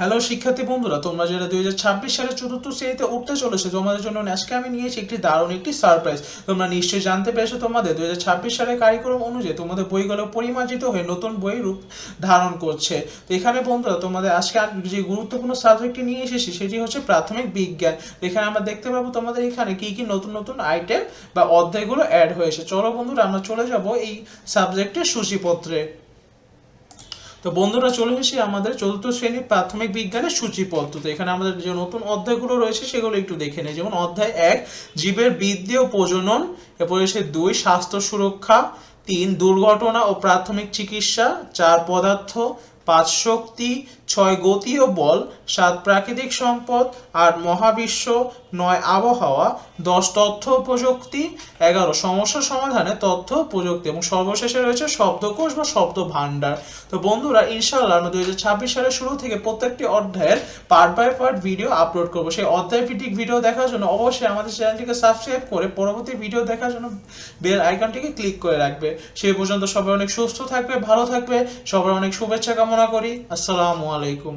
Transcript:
Hello শিক্ষার্থী বন্ধুরা, তোমরা যারা দুই হাজার ছাব্বিশ সালের চতুর্থ শ্রেণীতে উঠতে চলেছে, তোমাদের জন্য আজকে আমি নিয়েছি একটি দারুণ একটি সারপ্রাইজ তোমরা নিশ্চয়ই জানতে পেরেছ তোমাদের, দুই হাজার ছাব্বিশ সালের কারিকুলাম অনুযায়ী তোমাদের বইগুলো পরিমার্জিত হয়ে নতুন বই রূপ ধারণ করছে। তো এখানে বন্ধুরা, তোমাদের আজকে যে গুরুত্বপূর্ণ সাবজেক্টটি নিয়ে এসেছি, সেটি হচ্ছে প্রাথমিক বিজ্ঞান। এখানে আমরা দেখতে পাবো তোমাদের এখানে কি কি নতুন নতুন আইটেম বা অধ্যায়গুলো অ্যাড হয়েছে। চলো বন্ধুরা, আমরা চলে যাব এই সাবজেক্টের সূচিপত্রে। তো বন্ধুরা চলে এসে আমাদের চতুর্থ শ্রেণির প্রাথমিক বিজ্ঞানের সূচিপত্র। তো এখানে আমাদের যে নতুন অধ্যায়গুলো রয়েছে, সেগুলো একটু দেখে নেই। যেমন অধ্যায় এক, জীবের বৃদ্ধি ও প্রজনন, এরপরে এসে দুই, স্বাস্থ্য সুরক্ষা, তিন, দুর্ঘটনা ও প্রাথমিক চিকিৎসা, চার, পদার্থ পাঁচ শক্তি, ছয় গতি ও বল, সাত প্রাকৃতিক সম্পদ আট মহাবিশ্ব, নয় আবহাওয়া, দশ তথ্য প্রযুক্তি, এগারো সমস্যা সমাধানে তথ্য প্রযুক্তি এবং সর্বশেষে রয়েছে শব্দকোষ বা শব্দ ভাণ্ডার তো বন্ধুরা, ইনশাআল্লাহ আমরা দুই হাজার ছাব্বিশ সালের শুরু থেকে প্রত্যেকটি অধ্যায়ের part by part video upload করব। সেই অধ্যায় ভিত্তিক ভিডিও দেখার জন্য অবশ্যই আমাদের চ্যানেলটিকে সাবস্ক্রাইব করে পরবর্তী ভিডিও দেখার জন্য বেল আইকনটিকে ক্লিক করে রাখবে। সেই পর্যন্ত সবাই অনেক সুস্থ থাকবে, ভালো থাকবে, সবার অনেক শুভেচ্ছা কামনা করি আসসালামু আলাইকুম।